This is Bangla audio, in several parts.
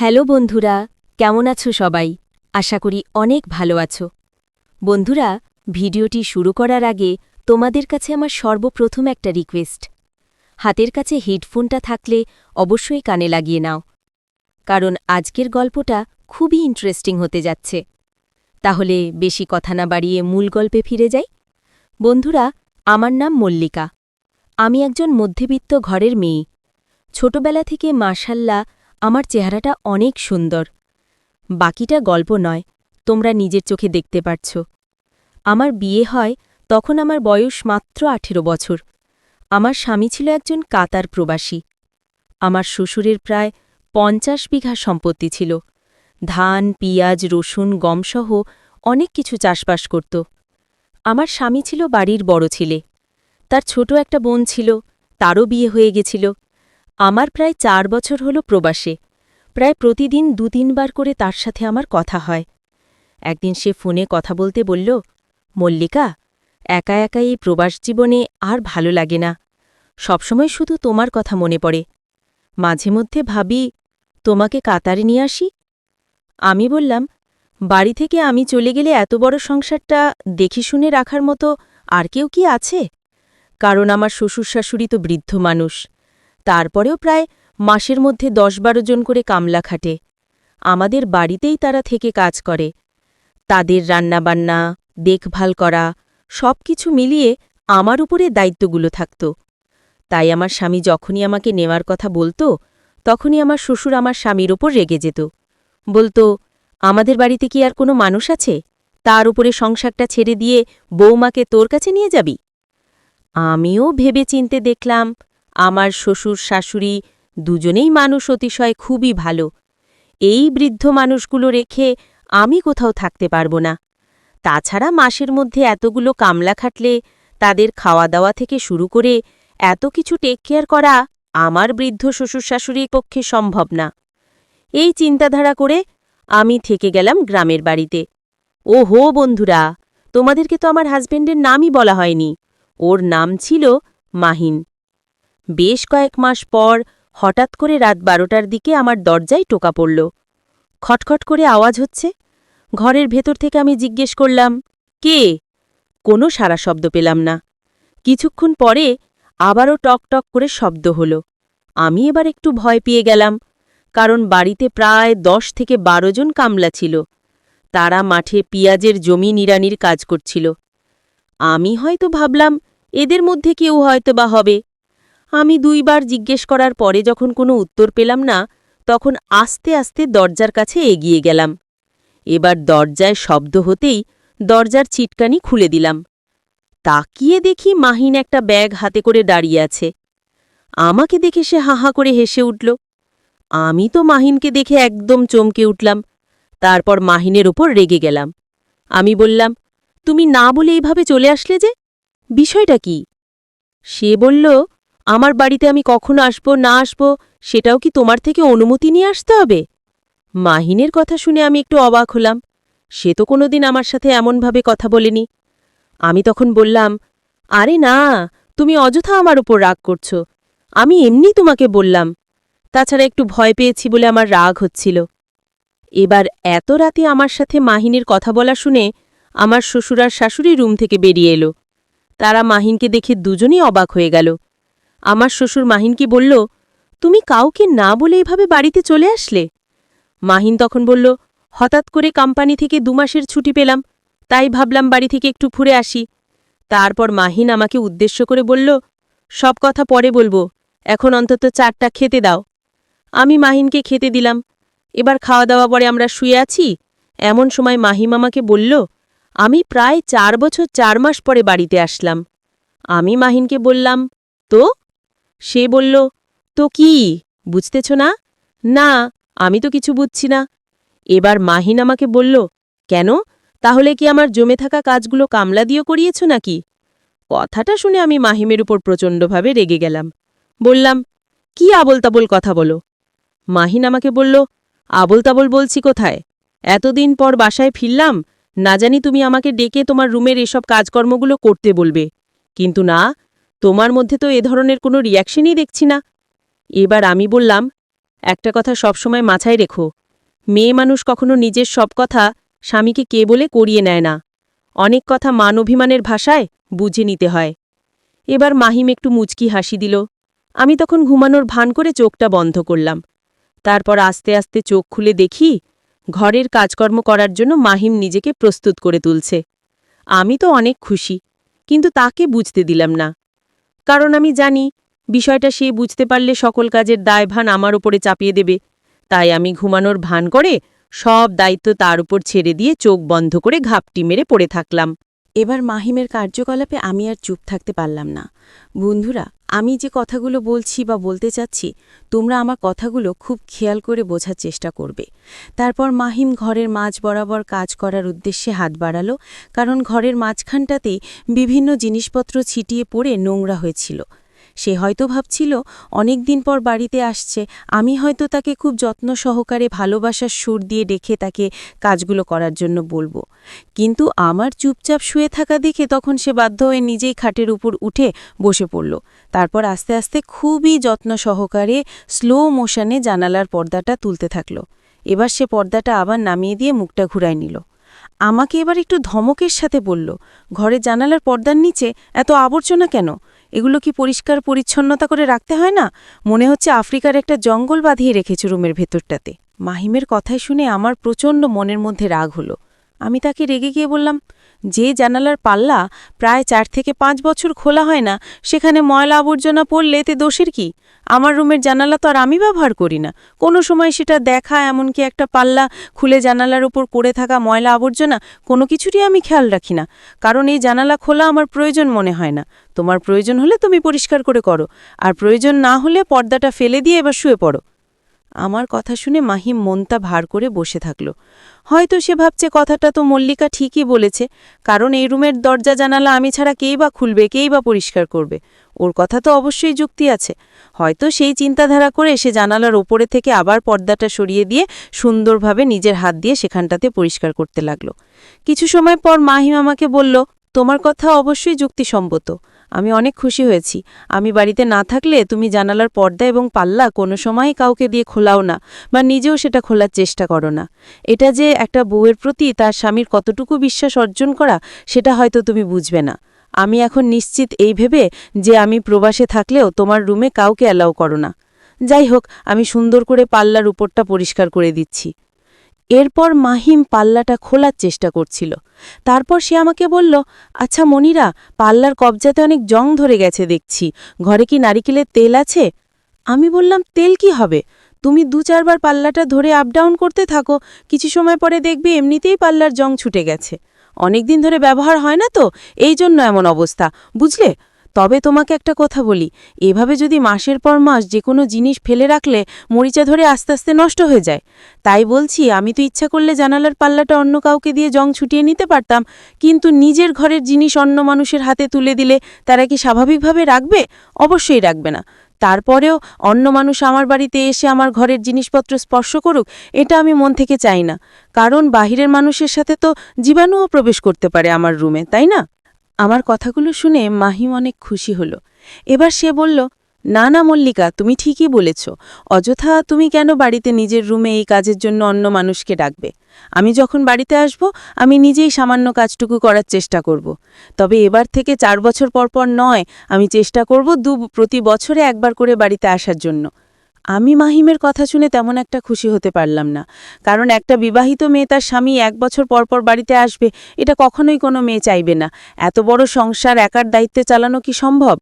হ্যালো বন্ধুরা, কেমন আছো সবাই? আশা করি অনেক ভালো আছো। বন্ধুরা, ভিডিওটি শুরু করার আগে তোমাদের কাছে আমার সর্বপ্রথম একটা রিকোয়েস্ট। হাতের কাছে হেডফোনটা থাকলে অবশ্যই কানে লাগিয়ে নাও। কারণ আজকের গল্পটা খুবই ইন্টারেস্টিং হতে যাচ্ছে। তাহলে বেশি কথা না বাড়িয়ে মূল গল্পে ফিরে যাই? বন্ধুরা, আমার নাম মল্লিকা। আমি একজন মধ্যবিত্ত ঘরের মেয়ে। ছোটবেলা থেকে মাশাল্লাহ আমার চেহারাটা অনেক সুন্দর। বাকিটা গল্প নয়, তোমরা নিজের চোখে দেখতে পারছ। আমার বিয়ে হয় তখন আমার বয়স মাত্র আঠেরো বছর। আমার স্বামী ছিল একজন কাতার প্রবাসী। আমার শ্বশুরের প্রায় পঞ্চাশ বিঘা সম্পত্তি ছিল। ধান, পিঁয়াজ, রসুন, গমসহ অনেক কিছু চাষবাস করত। আমার স্বামী ছিল বাড়ির বড় ছেলে। তার ছোট একটা বোন ছিল, তারও বিয়ে হয়ে গেছিল। আমার প্রায় চার বছর হল প্রবাসে। প্রায় প্রতিদিন দু তিনবার করে তার সাথে আমার কথা হয়। একদিন সে ফোনে কথা বলতে বলল, মল্লিকা, একা একা এই প্রবাস জীবনে আর ভালো লাগে না। সবসময় শুধু তোমার কথা মনে পড়ে। মাঝে মধ্যে ভাবি, তোমাকে কাতারে নিয়ে আসি? আমি বললাম, বাড়ি থেকে আমি চলে গেলে এত বড় সংসারটা দেখে শুনে রাখার মতো আর কেউ কি আছে? কারণ আমার শ্বশুর শাশুড়ি তো বৃদ্ধ মানুষ। তারপরেও প্রায় মাসের মধ্যে দশ বারো জন করে কামলা খাটে। আমাদের বাড়িতেই তারা থেকে কাজ করে। তাদের রান্নাবান্না, দেখভাল করা সব কিছু মিলিয়ে আমার উপরে দায়িত্বগুলো থাকত। তাই আমার স্বামী যখনই আমাকে নেওয়ার কথা বলতো, তখনই আমার শ্বশুর আমার স্বামীর ওপর রেগে যেত। বলতো, আমাদের বাড়িতে কি আর কোনো মানুষ আছে? তার উপরে সংসারটা ছেড়ে দিয়ে বৌমাকে তোর কাছে নিয়ে যাবি? আমিও ভেবে চিনতে দেখলাম আমার শ্বশুর শাশুড়ি দুজনেই মানুষ অতিশয় খুবই ভালো। এই বৃদ্ধ মানুষগুলো রেখে আমি কোথাও থাকতে পারব না। তাছাড়া মাসের মধ্যে এতগুলো কামলা খাটলে তাদের খাওয়া দাওয়া থেকে শুরু করে এত কিছু টেক কেয়ার করা আমার বৃদ্ধ শ্বশুর শাশুড়ির পক্ষে সম্ভব না। এই চিন্তাধারা করে আমি থেকে গেলাম গ্রামের বাড়িতে। ও হো বন্ধুরা, তোমাদেরকে তো আমার হাজবেন্ডের নামই বলা হয়নি। ওর নাম ছিল মাহিন। বেশ কয়েক মাস পর হঠাৎ করে রাত বারোটার দিকে আমার দরজায় টোকা পড়ল। খটখট করে আওয়াজ হচ্ছে। ঘরের ভেতর থেকে আমি জিজ্ঞেস করলাম, কে? কোনো সারা শব্দ পেলাম না। কিছুক্ষণ পরে আবারও টক টক করে শব্দ হল। আমি এবার একটু ভয় পেয়ে গেলাম, কারণ বাড়িতে প্রায় দশ থেকে বারো জন কামলা ছিল। তারা মাঠে পিঁয়াজের জমি নিড়ানির কাজ করছিল। আমি হয়তো ভাবলাম, এদের মধ্যে কেউ হয়তো বা হবে। আমি দুইবার জিজ্ঞেস করার পরে যখন কোনো উত্তর পেলাম না, তখন আস্তে আস্তে দরজার কাছে এগিয়ে গেলাম। এবার দরজায় শব্দ হতেই দরজার ছিটকানি খুলে দিলাম। তাকিয়ে দেখি মাহিন একটা ব্যাগ হাতে করে দাঁড়িয়ে আছে। আমাকে দেখে সে হাহা করে হেসে উঠল। আমি তো মাহিনকে দেখে একদম চমকে উঠলাম। তারপর মাহিনের ওপর রেগে গেলাম। আমি বললাম, তুমি না বলে এইভাবে চলে আসলে যে? বিষয়টা কি? সে বলল আমার বাড়িতে আমি কখন আসব, না আসব, সেটাও কি তোমার থেকে অনুমতি নিয়ে আসতে হবে? মাহিনের কথা শুনে আমি একটু অবাক হলাম। সে তো কোনোদিন আমার সাথে এমনভাবে কথা বলেনি। আমি তখন বললাম, আরে না, তুমি অযথা আমার উপর রাগ করছ। আমি এমনি তোমাকে বললাম। তাছাড়া একটু ভয় পেয়েছি বলে আমার রাগ হচ্ছিল। এবার এত রাতে আমার সাথে মাহিনের কথা বলা শুনে আমার শ্বশুরার শাশুড়ি রুম থেকে বেরিয়ে এলো। তারা মাহিনকে দেখে দুজনেই অবাক হয়ে গেল। আমার শ্বশুর মাহিনকে বলল, তুমি কাউকে না বলে এভাবে বাড়িতে চলে আসলে? মাহিন তখন বলল, হঠাৎ করে কোম্পানি থেকে দুমাসের ছুটি পেলাম, তাই ভাবলাম বাড়ি থেকে একটু ফুরে আসি। তারপর মাহিন আমাকে উদ্দেশ্য করে বলল, সব কথা পরে বলব, এখন অন্তত চারটা খেতে দাও। আমি মাহিনকে খেতে দিলাম। এবার খাওয়া দাওয়া পরে আমরা শুয়ে আছি। এমন সময় মাহিম আমাকে বলল, আমি প্রায় চার বছর চার মাস পরে বাড়িতে আসলাম। আমি মাহিনকে বললাম, তো? সে বলল, তো কি? বুঝতেছ না? না, আমি তো কিছু বুঝছি না। এবার মাহিন আমাকে বলল, কেন? তাহলে কি আমার জমে থাকা কাজগুলো কামলা দিয়েও করিয়েছ নাকি? কথাটা শুনে আমি মাহিমের উপর প্রচণ্ডভাবে রেগে গেলাম। বললাম, কি আবল তাবল কথা বলো? মাহিন আমাকে বলল আবল তাবল বলছি কোথায়? এতদিন পর বাসায় ফিরলাম, না জানি তুমি আমাকে ডেকে তোমার রুমের এসব কাজকর্মগুলো করতে বলবে। কিন্তু না তোমার মধ্যে তো এ ধরনের কোনো রিয়াকশনই দেখছি না। এবার আমি বললাম, একটা কথা সবসময় মাথায় রেখো, মেয়ে মানুষ কখনো নিজের সব কথা স্বামীকে কে বলে করিয়ে নেয় না। অনেক কথা মান অভিমানের ভাষায় বুঝে নিতে হয়। এবার মাহিম একটু মুচকি হাসি দিল। আমি তখন ঘুমানোর ভান করে চোখটা বন্ধ করলাম। তারপর আস্তে আস্তে চোখ খুলে দেখি, ঘরের কাজকর্ম করার জন্য মাহিম নিজেকে প্রস্তুত করে তুলছে। আমি তো অনেক খুশি, কিন্তু তাকে বুঝতে দিলাম না। কারণ আমি জানি, বিষয়টা সে বুঝতে পারলে সকল কাজের দায়ভান আমার ওপরে চাপিয়ে দেবে। তাই আমি ঘুমানোর ভান করে সব দায়িত্ব তার উপর ছেড়ে দিয়ে চোখ বন্ধ করে ঘাপটি মেরে পড়ে থাকলাম। এবার মাহিমের কার্যকলাপে আমি আর চুপ থাকতে পারলাম না। বন্ধুরা, আমি যে কথাগুলো বলছি বা বলতে চাচ্ছি, তোমরা আমার কথাগুলো খুব খেয়াল করে বোঝার চেষ্টা করবে। তারপর মাহিম ঘরের মাঝ বরাবর কাজ করার উদ্দেশ্যে হাত বাড়ালো, কারণ ঘরের মাঝখানটাতেই বিভিন্ন জিনিসপত্র ছিটিয়ে পড়ে নোংরা হয়েছিল। সে হয়তো ভাবছিল অনেক দিন পর বাড়িতে আসছে, আমি হয়তো তাকে খুব যত্ন সহকারে ভালোবাসার সুর দিয়ে ডেকে তাকে কাজগুলো করার জন্য বলব। কিন্তু আমার চুপচাপ শুয়ে থাকা দেখে তখন সে বাধ্য হয়ে নিজেই খাটের উপর উঠে বসে পড়ল। তারপর আস্তে আস্তে খুবই যত্ন সহকারে স্লো মোশনে জানালার পর্দাটা তুলতে থাকল। এবার সে পর্দাটা আবার নামিয়ে দিয়ে মুখটা ঘুরায় নিল। আমাকে এবার একটু ধমকের সাথে বলল, ঘরে জানালার পর্দার নিচে এত আবর্জনা কেন? এগুলো কি পরিষ্কার পরিচ্ছন্নতা করে রাখতে হয় না? মনে হচ্ছে আফ্রিকার একটা জঙ্গল বাঁধিয়ে রেখেছে রুমের ভেতরটাতে। মাহিমের কথায় শুনে আমার প্রচণ্ড মনের মধ্যে রাগ হলো। আমি তাকে রেগে গিয়ে বললাম যে জানালার পাল্লা প্রায় চার থেকে পাঁচ বছর খোলা হয় না, সেখানে ময়লা আবর্জনা পড়লে এতে দোষের কি? আমার রুমের জানালা তো আর আমি ব্যবহার করি না। কোনো সময় সেটা দেখা, এমনকি একটা পাল্লা খুলে জানালার উপর পড়ে থাকা ময়লা আবর্জনা, কোনো কিছুরই আমি খেয়াল রাখি না। কারণ এই জানালা খোলা আমার প্রয়োজন মনে হয় না। তোমার প্রয়োজন হলে তুমি পরিষ্কার করে করো। আর প্রয়োজন না হলে পর্দাটা ফেলে দিয়ে এবার শুয়ে পড়ো। আমার কথা শুনে মাহিম মনটা ভার করে বসে থাকল। হয়তো সে ভাবছে কথাটা তো মল্লিকা ঠিকই বলেছে, কারণ এই রুমের দরজা জানালা আমি ছাড়া কেই বা খুলবে, কেই বা পরিষ্কার করবে। ওর কথা তো অবশ্যই যুক্তি আছে। হয়তো সেই চিন্তাধারা করে সে জানালার ওপরে থেকে আবার পর্দাটা সরিয়ে দিয়ে সুন্দরভাবে নিজের হাত দিয়ে সেখানটাতে পরিষ্কার করতে লাগল। কিছু সময় পর মাহিম আমাকে বলল, তোমার কথা অবশ্যই যুক্তিসম্মত। আমি অনেক খুশি হয়েছি। আমি বাড়িতে না থাকলে তুমি জানালার পর্দা এবং পাল্লা কোনো সময় কাউকে দিয়ে খোলাও না বা নিজেও সেটা খোলার চেষ্টা করো না। এটা যে একটা বউয়ের প্রতি তার স্বামীর কতটুকু বিশ্বাস অর্জন করা, সেটা হয়তো তুমি বুঝবে না। আমি এখন নিশ্চিত এই ভেবে যে আমি প্রবাসে থাকলেও তোমার রুমে কাউকে অ্যালাউ করো না। যাই হোক, আমি সুন্দর করে পাল্লার উপরটা পরিষ্কার করে দিচ্ছি। এরপর মাহিম পাল্লাটা খোলার চেষ্টা করছিল। তারপর সে আমাকে বলল আচ্ছা মনিরা, পাল্লার কবজাতে অনেক জং ধরে গেছে দেখছি। ঘরে কি নারিকেলের তেল আছে? আমি বললাম, তেল কি হবে? তুমি দু চারবার পাল্লাটা ধরে আপ ডাউন করতে থাকো, কিছু সময় পরে দেখবে এমনিতেই পাল্লার জং ছুটে গেছে। অনেক দিন ধরে ব্যবহার হয় না তো, এই জন্য এমন অবস্থা, বুঝলে? তবে তোমাকে একটা কথা বলি, এভাবে যদি মাসের পর মাস যে কোনো জিনিস ফেলে রাখলে মরিচা ধরে আস্তে আস্তে নষ্ট হয়ে যায়। তাই বলছি, আমি তো ইচ্ছা করলে জানালার পাল্লাটা অন্য কাউকে দিয়ে জং ছুটিয়ে নিতে পারতাম, কিন্তু নিজের ঘরের জিনিস অন্য মানুষের হাতে তুলে দিলে তারা কি স্বাভাবিকভাবে রাখবে? অবশ্যই রাখবে না। তারপরেও অন্য মানুষ আমার বাড়িতে এসে আমার ঘরের জিনিসপত্র স্পর্শ করুক, এটা আমি মন থেকে চাই না। কারণ বাহিরের মানুষের সাথে তো জীবাণুও প্রবেশ করতে পারে আমার রুমে, তাই না? আমার কথাগুলো শুনে মাহিম অনেক খুশি হল। এবার সে বলল, না না মল্লিকা, তুমি ঠিকই বলেছ। অযথা তুমি কেন বাড়িতে নিজের রুমে এই কাজের জন্য অন্য মানুষকে ডাকবে? আমি যখন বাড়িতে আসব, আমি নিজেই সামান্য কাজটুকু করার চেষ্টা করব। তবে এবার থেকে চার বছর পর পর নয়, আমি চেষ্টা করব দু, প্রতি বছরে একবার করে বাড়িতে আসার জন্য। আমি মাহিমের কথা শুনে তেমন একটা খুশি হতে পারলাম না। কারণ একটা বিবাহিত মেয়ে তার স্বামী এক বছর পর পর বাড়িতে আসবে, এটা কখনোই কোনো মেয়ে চাইবে না। এত বড় সংসার একার দায়িত্বে চালানো কি সম্ভব?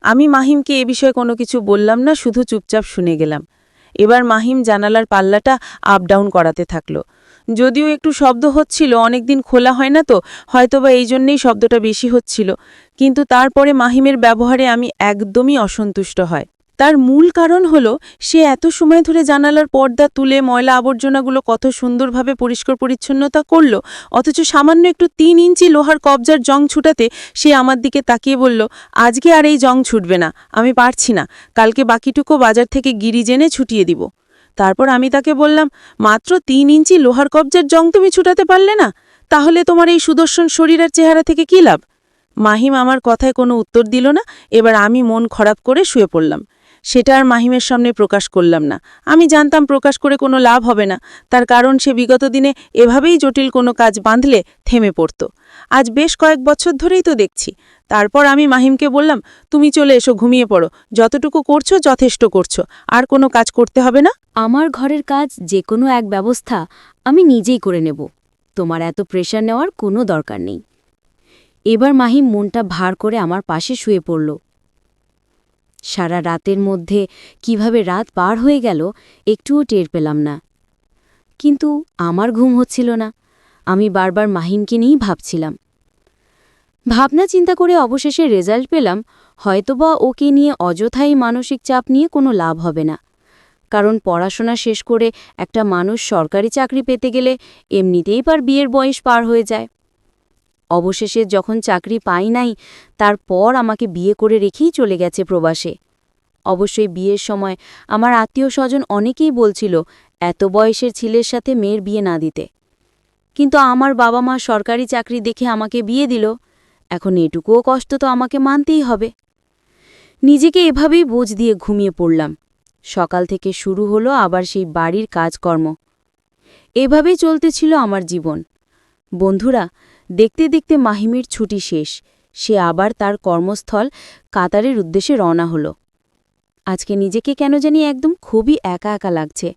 আমি মাহিমকে এ বিষয়ে কোনো কিছু বললাম না, শুধু চুপচাপ শুনে গেলাম। এবার মাহিম জানালার পাল্লাটা আপ ডাউন করাতে থাকল। যদিও একটু শব্দ হচ্ছিল, অনেকদিন খোলা হয় না তো, হয়তোবা এই জন্যেই শব্দটা বেশি হচ্ছিল। কিন্তু তারপরে মাহিমের ব্যবহারে আমি একদমই অসন্তুষ্ট হয়। তার মূল কারণ হল, সে এত সময় ধরে জানালার পর্দা তুলে ময়লা আবর্জনাগুলো কত সুন্দরভাবে পরিষ্কার পরিচ্ছন্নতা করল, অথচ সামান্য একটু তিন ইঞ্চি লোহার কবজার জং ছুটাতে সে আমার দিকে তাকিয়ে বলল, আজকে আর এই জং ছুটবে না, আমি পারছি না, কালকে বাকিটুকু বাজার থেকে গিরি জেনে ছুটিয়ে দিব। তারপর আমি তাকে বললাম, মাত্র তিন ইঞ্চি লোহার কবজার জং তুমি ছুটাতে পারলে না, তাহলে তোমার এই সুদর্শন শরীরের চেহারা থেকে কী লাভ? মাহিম আমার কথায় কোনো উত্তর দিল না, এবার আমি মন খারাপ করে শুয়ে পড়লাম। সেটা আর মাহিমের সামনে প্রকাশ করলাম না। আমি জানতাম প্রকাশ করে কোনো লাভ হবে না। তার কারণ সে বিগত দিনে এভাবেই জটিল কোনো কাজ বাঁধলে থেমে পড়ত। আজ বেশ কয়েক বছর ধরেই তো দেখছি। তারপর আমি মাহিমকে বললাম, তুমি চলে এসো, ঘুমিয়ে পড়ো। যতটুকু করছ, যথেষ্ট করছ। আর কোনো কাজ করতে হবে না? আমার ঘরের কাজ যে কোনো এক ব্যবস্থা আমি নিজেই করে নেব। তোমার এত প্রেশার নেওয়ার কোনো দরকার নেই। এবার মাহিম মনটা ভার করে আমার পাশে শুয়ে পড়ল। সারা রাতের মধ্যে কীভাবে রাত পার হয়ে গেল, একটুও টের পেলাম না। কিন্তু আমার ঘুম হচ্ছিল না। আমি বারবার মাহিমকে নিয়েই ভাবছিলাম। ভাবনা চিন্তা করে অবশেষে রেজাল্ট পেলাম, হয়তোবা ওকে নিয়ে অযথাই মানসিক চাপ নিয়ে কোনো লাভ হবে না। কারণ পড়াশোনা শেষ করে একটা মানুষ সরকারি চাকরি পেতে গেলে এমনিতেই পার বিয়ের বয়স পার হয়ে যায়। অবশেষে যখন চাকরি পাই নাই, তারপর আমাকে বিয়ে করে রেখেই চলে গেছে প্রবাসে। অবশ্যই বিয়ের সময় আমার আত্মীয় স্বজন অনেকেই বলছিল, এত বয়সের ছেলের সাথে মেয়ের বিয়ে না দিতে। কিন্তু আমার বাবা মা সরকারি চাকরি দেখে আমাকে বিয়ে দিল। এখন এটুকুও কষ্ট তো আমাকে মানতেই হবে। নিজেকে এভাবেই বোঝ দিয়ে ঘুমিয়ে পড়লাম। সকাল থেকে শুরু হলো আবার সেই বাড়ির কাজকর্ম। এভাবেই চলতেছিল আমার জীবন। বন্ধুরা দেখতে দেখতে মাহিমের ছুটি শেষ। সে আবার তার কর্মস্থল কাতারের উদ্দেশ্যে রওনা হলো। আজকে নিজেকে কেন জানি একদম খুবই একা একা লাগছে।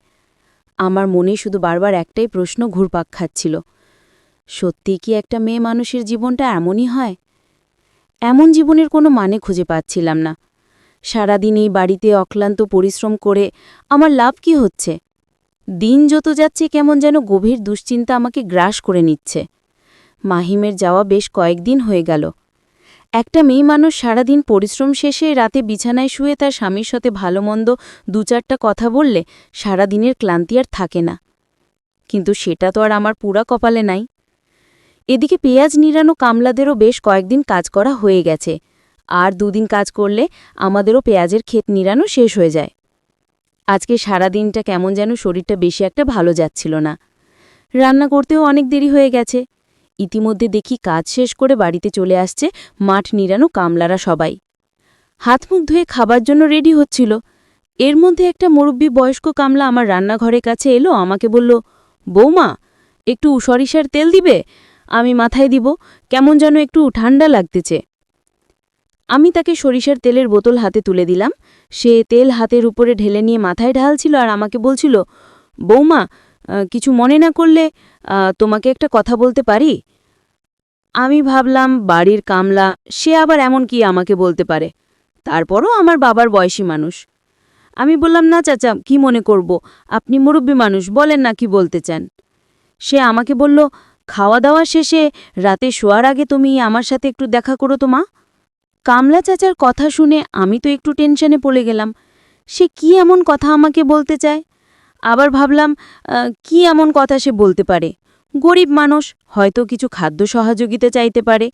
আমার মনে শুধু বারবার একটাই প্রশ্ন ঘুরপাক খাচ্ছিল। সত্যি কি একটা মেয়ে মানুষের জীবনটা এমনই হয়? এমন জীবনের কোনো মানে খুঁজে পাচ্ছিলাম না। সারাদিন এই বাড়িতে অক্লান্ত পরিশ্রম করে আমার লাভ কি হচ্ছে? দিন যত যাচ্ছে কেমন যেন গভীর দুশ্চিন্তা আমাকে গ্রাস করে নিচ্ছে। মাহিমের যাওয়া বেশ কয়েকদিন হয়ে গেল। একটা মেয়ে মানুষ সারাদিন পরিশ্রম শেষে রাতে বিছানায় শুয়ে তার স্বামীর সাথে ভালো মন্দ দু চারটা কথা বললে সারাদিনের ক্লান্তি আর থাকে না। কিন্তু সেটা তো আর আমার পুরা কপালে নাই। এদিকে পেঁয়াজ নিরানো কামলাদেরও বেশ কয়েকদিন কাজ করা হয়ে গেছে। আর দুদিন কাজ করলে আমাদেরও পেঁয়াজের ক্ষেত নিরানো শেষ হয়ে যায়। আজকে সারা দিনটা কেমন যেন শরীরটা বেশি একটা ভালো যাচ্ছিল না। রান্না করতেও অনেক দেরি হয়ে গেছে। ইতিমধ্যে দেখি কাজ শেষ করে বাড়িতে চলে আসছে মাঠ নিরানো কামলারা সবাই। হাত মুখ ধুয়ে খাবার জন্য রেডি হচ্ছিল। এর মধ্যে একটা মুরব্বী বয়স্ক কামলা আমার রান্নাঘরের কাছে এলো, আমাকে বলল, বৌমা, একটু সরিষার তেল দিবে? আমি মাথায় দিব, কেমন যেন একটু ঠান্ডা লাগতেছে। আমি তাকে সরিষার তেলের বোতল হাতে তুলে দিলাম। সে তেল হাতের উপরে ঢেলে নিয়ে মাথায় ঢালছিল আর আমাকে বলছিল, বৌমা কিছু মনে না করলে তোমাকে একটা কথা বলতে পারি? আমি ভাবলাম, বাড়ির কামলা, সে আবার এমন কি আমাকে বলতে পারে? তারপরও আমার বাবার বয়সী মানুষ। আমি বললাম, না চাচা, কি মনে করব? আপনি মুরব্বী মানুষ, বলেন না কি বলতে চান? সে আমাকে বলল খাওয়া দাওয়া শেষে রাতে শোয়ার আগে তুমি আমার সাথে একটু দেখা করো তো মা। কামলা চাচার কথা শুনে আমি তো একটু টেনশনে পড়ে গেলাম। সে কি এমন কথা আমাকে বলতে চায়? আবার ভাবলাম কি এমন কথা সে বলতে পারে? গরিব মানুষ হয়তো কিছু খাদ্য সহযোগিতা চাইতে পারে।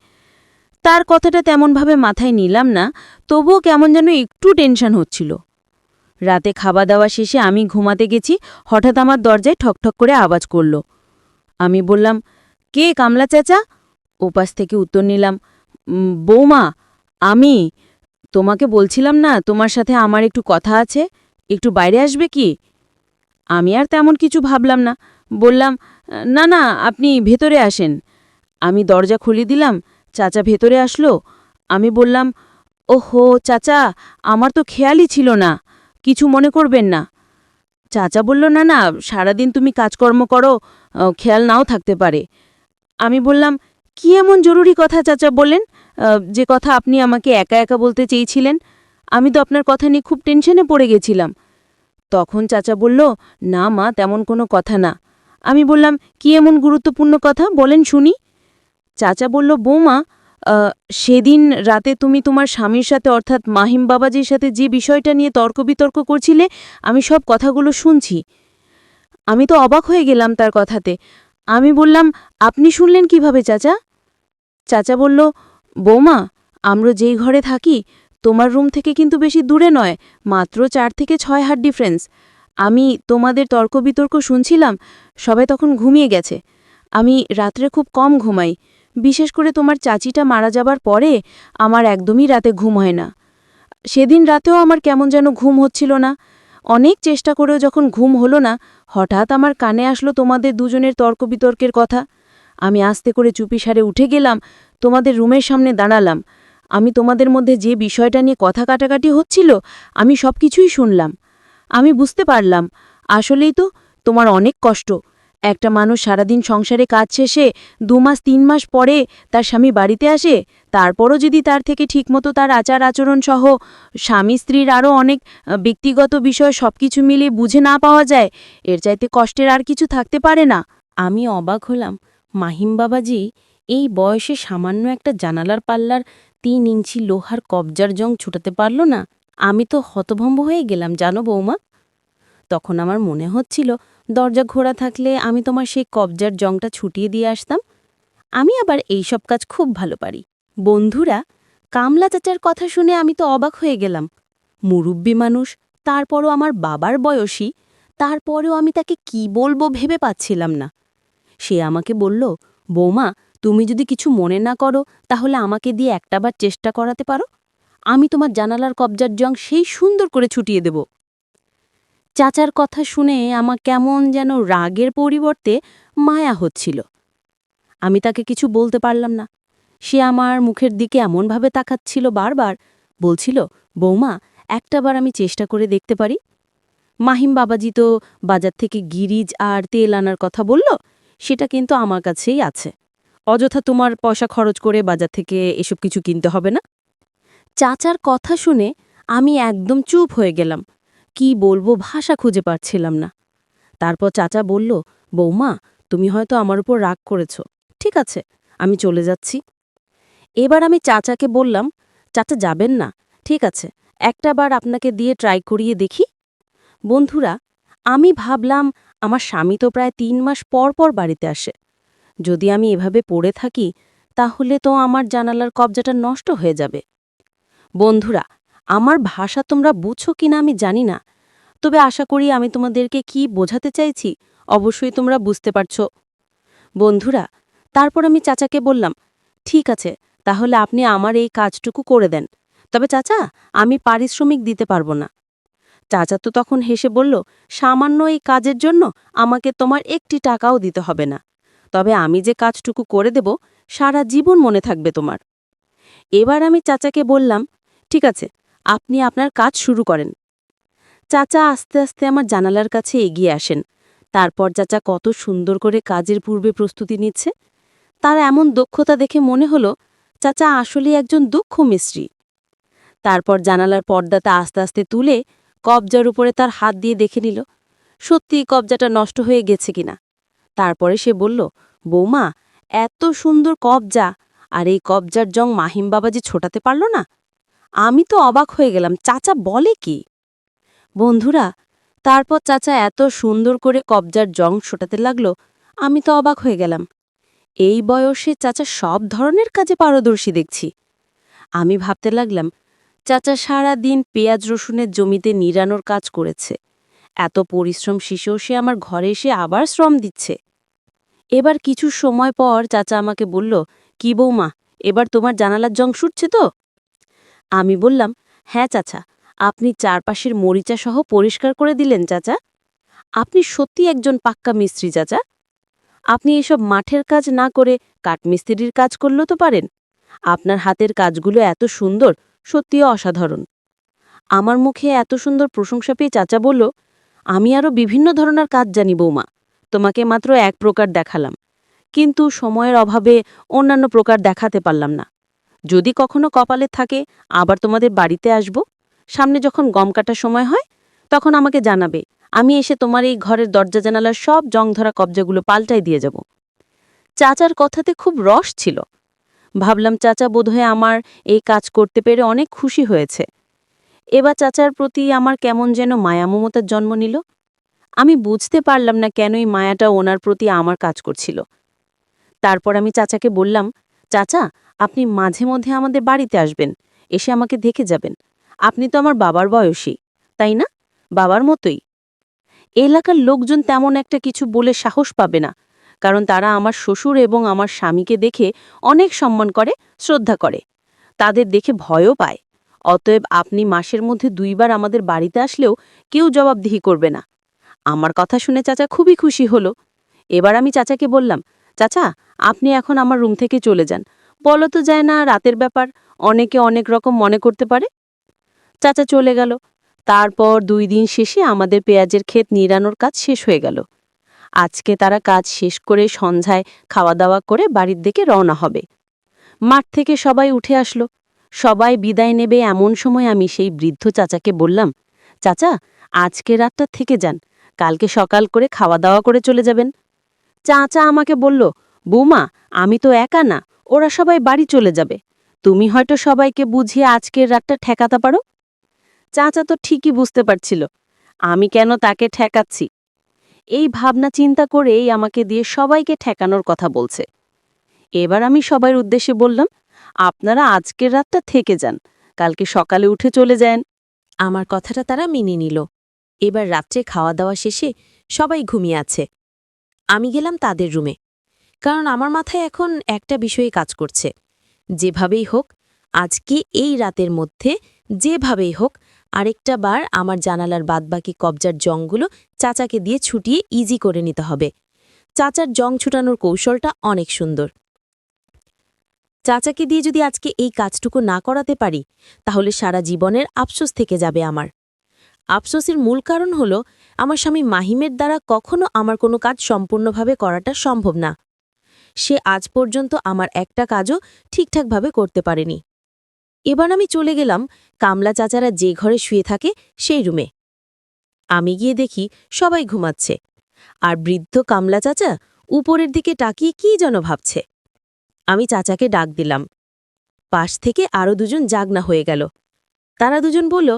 তার কথাটা তেমনভাবে মাথায় নিলাম না তবুও কেমন যেন একটু টেনশন হচ্ছিল। রাতে খাওয়া দাওয়া শেষে আমি ঘুমাতে গেছি হঠাৎ আমার দরজায় ঠকঠক করে আওয়াজ করল। আমি বললাম কে কামলা চাচা? ওপাশ থেকে উত্তর নিলাম "উম, বৌমা আমি। তোমাকে বলছিলাম না তোমার সাথে আমার একটু কথা আছে একটু বাইরে আসবে কি? আমি আর তেমন কিছু ভাবলাম না। বললাম না না আপনি ভেতরে আসেন। আমি দরজা খুলে দিলাম চাচা ভেতরে আসলো। আমি বললাম ওহো চাচা আমার তো খেয়ালই ছিল না কিছু মনে করবেন না। চাচা বলল না না সারাদিন তুমি কাজকর্ম করো খেয়াল নাও থাকতে পারে। আমি বললাম কি এমন জরুরি কথা চাচা বললেন? আহ, যে কথা আপনি আমাকে একা একা বলতে চেয়েছিলেন? আমি তো আপনার কথা নিয়ে খুব টেনশনে পড়ে গেছিলাম। তখন চাচা বলল, না মা, তেমন কোনো কথা না। আমি বললাম, কি এমন গুরুত্বপূর্ণ কথা? বলেন শুনি। চাচা বলল, বৌমা সেদিন রাতে তুমি তোমার স্বামীর সাথে, অর্থাৎ মাহিম বাবাজির সাথে যে বিষয়টা নিয়ে তর্ক বিতর্ক করছিলে, আমি সব কথাগুলো শুনছি। আমি তো অবাক হয়ে গেলাম তার কথাতে। আমি বললাম, আপনি শুনলেন কীভাবে, চাচা? চাচা বলল, বৌমা, আমরা যেই ঘরে থাকি তোমার রুম থেকে কিন্তু বেশি দূরে নয়, মাত্র চার থেকে ছয় হাত ডিফারেন্স আমি তোমাদের তর্ক বিতর্ক শুনছিলাম, সবাই তখন ঘুমিয়ে গেছে। আমি রাত্রে খুব কম ঘুমাই, বিশেষ করে তোমার চাচিটা মারা যাবার পরে আমার একদমই রাতে ঘুম হয় না। সেদিন রাতেও আমার কেমন যেন ঘুম হচ্ছিল না। অনেক চেষ্টা করেও যখন ঘুম হলো না, হঠাৎ আমার কানে আসলো তোমাদের দুজনের তর্ক বিতর্কের কথা। আমি আস্তে করে চুপিসারে উঠে গেলাম, তোমাদের রুমের সামনে দাঁড়ালাম। আমি তোমাদের মধ্যে যে বিষয়টা নিয়ে কথা কাটাকাটি হচ্ছিল, আমি সব কিছুই শুনলাম। আমি বুঝতে পারলাম, আসলেই তো তোমার অনেক কষ্ট। একটা মানুষ সারাদিন সংসারে কাজ শেষে দু মাস, তিন মাস পরে তার স্বামী বাড়িতে আসে, তারপরও যদি তার থেকে ঠিকমতো তার আচার আচরণ সহ স্বামী, স্ত্রীর আরও অনেক ব্যক্তিগত বিষয় সব কিছু মিলিয়ে বুঝে না পাওয়া যায়, এর চাইতে কষ্টের আর কিছু থাকতে পারে না। আমি অবাক হলাম। মাহিম বাবাজি এই বয়সে সামান্য একটা জানালার পাল্লার তিন ইঞ্চি লোহার কবজার জং ছুটাতে পারল না। আমি তো হতভম্ব হয়ে গেলাম, জানো বৌমা? তখন আমার মনে হচ্ছিল, দরজা ঘোরা থাকলে আমি তোমার সেই কবজার জংটা ছুটিয়ে দিয়ে আসতাম। আমি আবার এই সব কাজ খুব ভালো পারি। বন্ধুরা, কামলা চাচার কথা শুনে আমি তো অবাক হয়ে গেলাম। মুরব্বী মানুষ, তারপরও আমার বাবার বয়সী, তারপরেও আমি তাকে কি বলব ভেবে পাচ্ছিলাম না। সে আমাকে বলল, বৌমা তুমি যদি কিছু মনে না করো, তাহলে আমাকে দিয়ে একটাবার চেষ্টা করাতে পারো? আমি তোমার জানালার কবজার জং সেই সুন্দর করে ছুটিয়ে দেব। চাচার কথা শুনে আমার কেমন যেন রাগের পরিবর্তে মায়া হচ্ছিল। আমি তাকে কিছু বলতে পারলাম না। সে আমার মুখের দিকে এমনভাবে তাকাচ্ছিল বারবার, বলছিল, বৌমা একটাবার আমি চেষ্টা করে দেখতে পারি। মাহিম বাবাজি তো বাজার থেকে গিরিজ আর তেল আনার কথা বলল, সেটা কিন্তু আমার কাছেই আছে। অযথা তোমার পয়সা খরচ করে বাজার থেকে এসব কিছু কিনতে হবে না? চাচার কথা শুনে আমি একদম চুপ হয়ে গেলাম। কি বলব ভাষা খুঁজে পাচ্ছিলাম না। তারপর চাচা বলল, বৌমা, তুমি হয়তো আমার উপর রাগ করেছ। ঠিক আছে, আমি চলে যাচ্ছি। এবার আমি চাচাকে বললাম, চাচা যাবেন না, ঠিক আছে, একটা বার আপনাকে দিয়ে ট্রাই করিয়ে দেখি। বন্ধুরা, আমি ভাবলাম, আমার স্বামী তো প্রায় তিন মাস পর পর বাড়িতে আসে। যদি আমি এভাবে পড়ে থাকি, তাহলে তো আমার জানালার কবজাটা নষ্ট হয়ে যাবে। বন্ধুরা, আমার ভাষা তোমরা বুঝছ কিনা আমি জানি না, তবে আশা করি আমি তোমাদেরকে কি বোঝাতে চাইছি অবশ্যই তোমরা বুঝতে পারছ। বন্ধুরা, তারপর আমি চাচাকে বললাম, ঠিক আছে, তাহলে আপনি আমার এই কাজটুকু করে দেন, তবে চাচা, আমি পারিশ্রমিক দিতে পারব না। চাচা তো তখন হেসে বলল, সামান্য এই কাজের জন্য আমাকে তোমার একটি টাকাও দিতে হবে না। তবে আমি যে কাজটুকু করে দেব, সারা জীবন মনে থাকবে তোমার। এবার আমি চাচাকে বললাম, ঠিক আছে, আপনি আপনার কাজ শুরু করেন। চাচা আস্তে আস্তে আমার জানালার কাছে এগিয়ে আসেন। তারপর চাচা কত সুন্দর করে কাজের পূর্বে প্রস্তুতি নিচ্ছে। তার এমন দক্ষতা দেখে মনে হলো, চাচা আসলে একজন দক্ষ মিস্ত্রি। তারপর জানালার পর্দাটা আস্তে আস্তে তুলে কবজার উপরে তার হাত দিয়ে দেখে নিল, সত্যিই কবজাটা নষ্ট হয়ে গেছে কিনা? তারপরে সে বলল, বৌমা, এত সুন্দর কবজা, আর এই কবজার জং মাহিম বাবাজি ছোটাতে পারল না। আমি তো অবাক হয়ে গেলাম, চাচা বলে কি? বন্ধুরা, তারপর চাচা এত সুন্দর করে কবজার জং ছোটাতে লাগল, আমি তো অবাক হয়ে গেলাম। এই বয়সে চাচা সব ধরনের কাজে পারদর্শী দেখছি। আমি ভাবতে লাগলাম, চাচা সারা দিন পেঁয়াজ রসুনের জমিতে নিরানোর কাজ করেছে। এত পরিশ্রম শিশেও সে আমার ঘরে এসে আবার শ্রম দিচ্ছে। এবার কিছু সময় পর চাচা আমাকে বলল, কি বৌমা, এবার তোমার জানালার জং শুটছে তো? আমি বললাম হ্যাঁ চাচা, আপনি চারপাশের মরিচা সহ পরিষ্কার করে দিলেন চাচা। আপনি সত্যি একজন পাক্কা মিস্ত্রি চাচা। আপনি এসব মাঠের কাজ না করে কাঠমিস্ত্রির কাজ করলেও তো পারেন। আপনার হাতের কাজগুলো এত সুন্দর সত্যিও অসাধারণ। আমার মুখে এত সুন্দর প্রশংসা পেয়ে চাচা বলল আমি আরও বিভিন্ন ধরনের কাজ জানি, বৌমা। তোমাকে মাত্র এক প্রকার দেখালাম। কিন্তু সময়ের অভাবে অন্যান্য প্রকার দেখাতে পারলাম না। যদি কখনো কপালে থাকে, আবার তোমাদের বাড়িতে আসব। সামনে যখন গম কাটার সময় হয়, তখন আমাকে জানাবে। আমি এসে তোমার এই ঘরের দরজা জানালার সব জং ধরা কবজাগুলো পাল্টাই দিয়ে যাব। চাচার কথাতে খুব রস ছিল। ভাবলাম চাচা বোধহয় আমার এই কাজ করতে পেরে অনেক খুশি হয়েছে। এবার চাচার প্রতি আমার কেমন যেন মায়া মমতার জন্ম নিল। আমি বুঝতে পারলাম না কেনই মায়াটা ওনার প্রতি আমার কাজ করছিল। তারপর আমি চাচাকে বললাম, চাচা, আপনি মাঝে মধ্যে আমাদের বাড়িতে আসবেন, এসে আমাকে দেখে যাবেন। আপনি তো আমার বাবার বয়সী, তাই না? বাবার মতোই। এলাকার লোকজন তেমন একটা কিছু বলে সাহস পাবে না, কারণ তারা আমার শ্বশুর এবং আমার স্বামীকে দেখে অনেক সম্মান করে, শ্রদ্ধা করে। তাদের দেখে ভয়ও পায়। অতএব আপনি মাসের মধ্যে দুইবার আমাদের বাড়িতে আসলেও কেউ জবাবদিহি করবে না। আমার কথা শুনে চাচা খুবই খুশি হলো। এবার আমি চাচাকে বললাম, চাচা, আপনি এখন আমার রুম থেকে চলে যান। বলো তো যায় না রাতের ব্যাপার, অনেকে অনেক রকম মনে করতে পারে? চাচা চলে গেল। তারপর দুই দিন শেষে আমাদের পেঁয়াজের ক্ষেত নিরানোর কাজ শেষ হয়ে গেল। আজকে তারা কাজ শেষ করে সন্ধ্যায় খাওয়া দাওয়া করে বাড়ির দিকে রওনা হবে। মাঠ থেকে সবাই উঠে আসলো। সবাই বিদায় নেবে এমন সময় আমি সেই বৃদ্ধ চাচাকে বললাম, চাচা, আজকে রাতটা থেকে যান, কালকে সকাল করে খাওয়া দাওয়া করে চলে যাবেন। চাচা আমাকে বলল, বৌমা, আমি তো একা না, ওরা সবাই বাড়ি চলে যাবে। তুমি হয়তো সবাইকে বুঝিয়ে আজকের রাতটা ঠেকাতে পারো? চাচা তো ঠিকই বুঝতে পারছিল, আমি কেন তাকে ঠেকাচ্ছি? এই ভাবনা চিন্তা করেই আমাকে দিয়ে সবাইকে ঠেকানোর কথা বলছে। এবার আমি সবার উদ্দেশ্যে বললাম আপনারা আজকের রাতটা থেকে যান। কালকে সকালে উঠে চলে যান। আমার কথাটা তারা মেনে নিল। এবার রাত্রে খাওয়া দাওয়া শেষে সবাই ঘুমিয়ে আছে। আমি গেলাম তাদের রুমে। কারণ আমার মাথায় এখন একটা বিষয়ে কাজ করছে। যেভাবেই হোক, আজকে এই রাতের মধ্যে যেভাবেই হোক, আরেকটা বার আমার জানালার বাদবাকি কবজার জংগুলো চাচাকে দিয়ে ছুটিয়ে ইজি করে নিতে হবে। চাচার জং ছুটানোর কৌশলটা অনেক সুন্দর। চাচাকে দিয়ে যদি আজকে এই কাজটুকু না করাতে পারি, তাহলে সারা জীবনের আফসোস থেকে যাবে আমার। আফসোসের মূল কারণ হল, আমার স্বামী মাহিমের দ্বারা কখনো আমার কোনো কাজ সম্পূর্ণভাবে করাটা সম্ভব না। সে আজ পর্যন্ত আমার একটা কাজও ঠিকঠাকভাবে করতে পারেনি। এবার আমি চলে গেলাম কামলা চাচারা যে ঘরে শুয়ে থাকে সেই রুমে। আমি গিয়ে দেখি সবাই ঘুমাচ্ছে। আর বৃদ্ধ কামলা চাচা উপরের দিকে তাকিয়ে কী যেন ভাবছে। আমি চাচাকে ডাক দিলাম। পাশ থেকে আরও দুজন জাগনা হয়ে গেল। তারা দুজন বলল,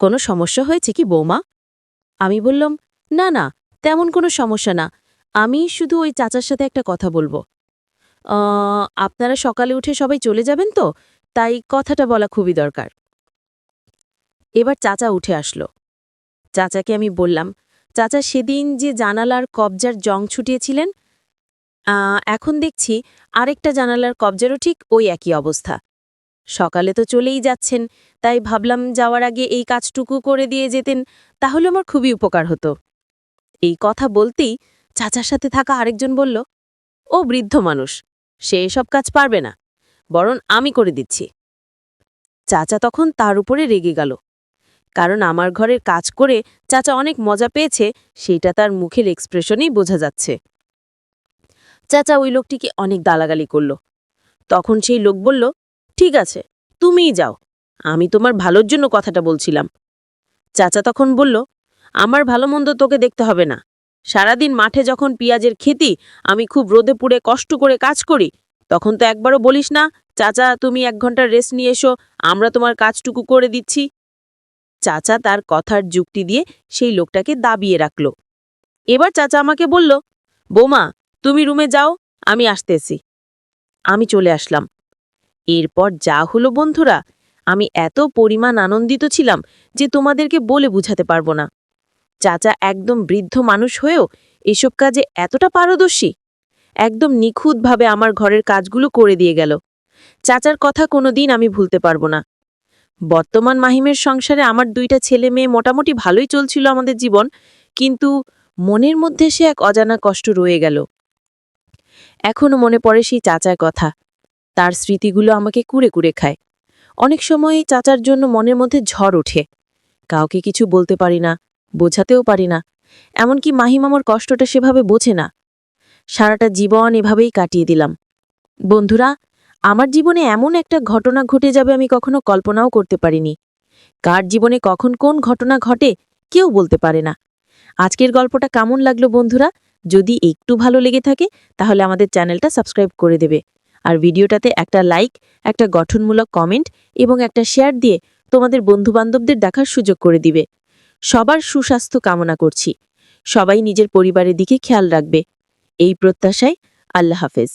কোনো সমস্যা হয়েছে কি বৌমা? আমি বললাম, না না, তেমন কোনো সমস্যা না। আমি শুধু ওই চাচার সাথে একটা কথা বলব। আপনারা সকালে উঠে সবাই চলে যাবেন তো, তাই কথাটা বলা খুবই দরকার। এবার চাচা উঠে আসলো। চাচাকে আমি বললাম, চাচা, সেদিন যে জানালার কবজার জং ছুটিয়েছিলেন এখন দেখছি আরেকটা জানালার কবজারও ঠিক ওই একই অবস্থা। সকালে তো চলেই যাচ্ছেন, তাই ভাবলাম যাওয়ার আগে এই কাজটুকু করে দিয়ে যেতেন, তাহলে আমার খুবই উপকার হতো। এই কথা বলতেই চাচার সাথে থাকা আরেকজন বলল, ও বৃদ্ধ মানুষ, সে এসব কাজ পারবে না, বরং আমি করে দিচ্ছি। চাচা তখন তার উপরে রেগে গেল। কারণ আমার ঘরের কাজ করে চাচা অনেক মজা পেয়েছে সেইটা তার মুখের এক্সপ্রেশনেই বোঝা যাচ্ছে। চাচা ওই লোকটিকে অনেক গালাগালি করল। তখন সেই লোক বলল, ঠিক আছে, তুমিই যাও। আমি তোমার ভালোর জন্য কথাটা বলছিলাম। চাচা তখন বলল, আমার ভালো মন্দ তোকে দেখতে হবে না। সারাদিন মাঠে যখন পিঁয়াজের খেতি, আমি খুব রোদে পুড়ে কষ্ট করে কাজ করি, তখন তো একবারও বলিস না, চাচা, তুমি এক ঘণ্টার রেস্ট নিয়ে এসো, আমরা তোমার কাজটুকু করে দিচ্ছি। চাচা তার কথার যুক্তি দিয়ে সেই লোকটাকে দাবিয়ে রাখল। এবার চাচা আমাকে বলল, বৌমা তুমি রুমে যাও, আমি আসতেছি। আমি চলে আসলাম। এরপর যা হলো বন্ধুরা, আমি এত পরিমাণ আনন্দিত ছিলাম যে তোমাদেরকে বলে বুঝাতে পারব না। চাচা একদম বৃদ্ধ মানুষ হয়েও এসব কাজে এতটা পারদর্শী। একদম নিখুঁতভাবে আমার ঘরের কাজগুলো করে দিয়ে গেল। চাচার কথা কোনোদিন আমি ভুলতে পারব না। বর্তমান মাহিমের সংসারে আমার দুইটা ছেলে মেয়ে মোটামুটি ভালোই চলছিল আমাদের জীবন, কিন্তু মনের মধ্যে সে এক অজানা কষ্ট রয়ে গেল। এখনও মনে পড়ে সেই চাচার কথা। তার স্মৃতিগুলো আমাকে কুড়ে কুড়ে খায়। অনেক সময় চাচার জন্য মনের মধ্যে ঝড় ওঠে। কাউকে কিছু বলতে পারি না, বোঝাতেও পারি না। এমনকি মাহিম আমার কষ্টটা সেভাবে বোঝে না। সারাটা জীবন এভাবেই কাটিয়ে দিলাম। বন্ধুরা, আমার জীবনে এমন একটা ঘটনা ঘটে যাবে আমি কখনো কল্পনাও করতে পারিনি। কার জীবনে কখন কোন ঘটনা ঘটে কেউ বলতে পারে না। আজকের গল্পটা কেমন লাগল বন্ধুরা? যদি একটু ভালো লেগে থাকে, তাহলে আমাদের চ্যানেলটা সাবস্ক্রাইব করে দেবে। আর ভিডিওটাতে একটা লাইক, একটা গঠনমূলক কমেন্ট এবং একটা শেয়ার দিয়ে তোমাদের বন্ধুবান্ধবদের দেখার সুযোগ করে দিবে। সবার সুস্বাস্থ্য কামনা করছি। সবাই নিজের পরিবারের দিকে খেয়াল রাখবে। এই প্রত্যাশায় আল্লাহ হাফেজ।